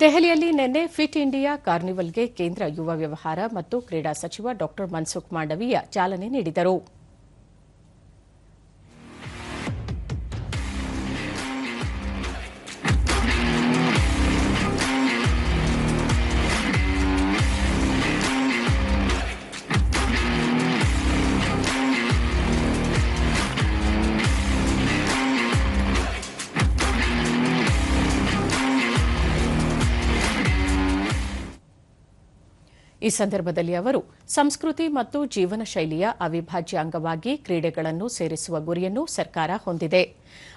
ದೆಹಲಿಯಲ್ಲಿ ನಿನ್ನೆ fit India ಕಾರ್ನಿವಲ್ಗೆ ಕೇಂದ್ರ ಯುವ ವ್ಯವಹಾರ ಮತ್ತು ಕ್ರೀಡಾ ಸಚಿವ ಡಾ ಮನ್ಸುಖ್ ಮಾಂಡವೀಯ ಚಾಲನೆ ನೀಡಿದರು. ಈ ಸಂದರ್ಭದಲ್ಲಿ ಅವರು ಸಂಸ್ಕೃತಿ ಮತ್ತು ಜೀವನ ಶೈಲಿಯ ಅವಿಭಾಜ್ಯ ಅಂಗವಾಗಿ ಕ್ರೀಡೆಗಳನ್ನು ಸೇರಿಸುವ ಗುರಿಯನ್ನು ಸರ್ಕಾರ ಹೊಂದಿದೆ.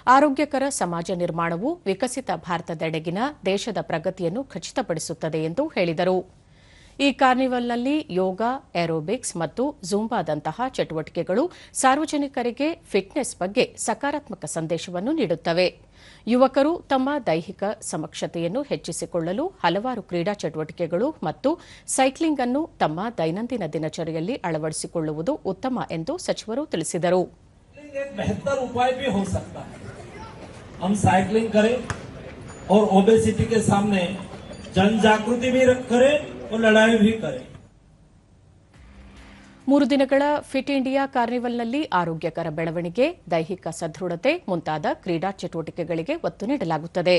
ಆರೋಗ್ಯಕರ ಸಮಾಜ ನಿರ್ಮಾಣವು ವಿಕಸಿತ ಭಾರತದೆಡೆಗಿನ ದೇಶದ ಪ್ರಗತಿಯನ್ನು ಖಚಿತಪಡಿಸುತ್ತದೆ ಎಂದು ಹೇಳಿದರು. ಈ ಕಾರ್ನಿವಲ್ನಲ್ಲಿ ಯೋಗ ಏರೋಬಿಕ್ಸ್ ಮತ್ತು ಜೂಂಬಾದಂತಹ ಚಟುವಟಿಕೆಗಳು ಸಾರ್ವಜನಿಕರಿಗೆ ಫಿಟ್ನೆಸ್ ಬಗ್ಗೆ ಸಕಾರಾತ್ಮಕ ಸಂದೇಶವನ್ನು ನೀಡುತ್ತವೆ ಯುವಕರು ತಮ್ಮ ದೈಹಿಕ ಸಮಕ್ಷತೆಯನ್ನು ಹೆಚ್ಚಿಸಿಕೊಳ್ಳಲು ಹಲವಾರು ಕ್ರೀಡಾ ಚಟುವಟಿಕೆಗಳು ಮತ್ತು ಸೈಕ್ಲಿಂಗ್ ಅನ್ನು ತಮ್ಮ ದೈನಂದಿನ ದಿನಚರಿಯಲ್ಲಿ ಅಳವಡಿಸಿಕೊಳ್ಳುವುದು ಉತ್ತಮ ಎಂದು ಸಚಿವರು ತಿಳಿಸಿದರು एक बेहतर उपाय भी हो सकता है हम साइकिलिंग करें और ओबेसिटी के सामने जन जागृति भी करें और लड़ाई भी करें ಮೂರು ದಿನಗಳ ಫಿಟ್ ಇಂಡಿಯಾ ಕಾರ್ನಿವಲ್ನಲ್ಲಿ ಆರೋಗ್ಯಕರ ಬೆಳವಣಿಗೆ ದೈಹಿಕ ಸದೃಢತೆ ಮುಂತಾದ ಕ್ರೀಡಾ ಚಟುವಟಿಕೆಗಳಿಗೆ ಒತ್ತು ನೀಡಲಾಗುತ್ತದೆ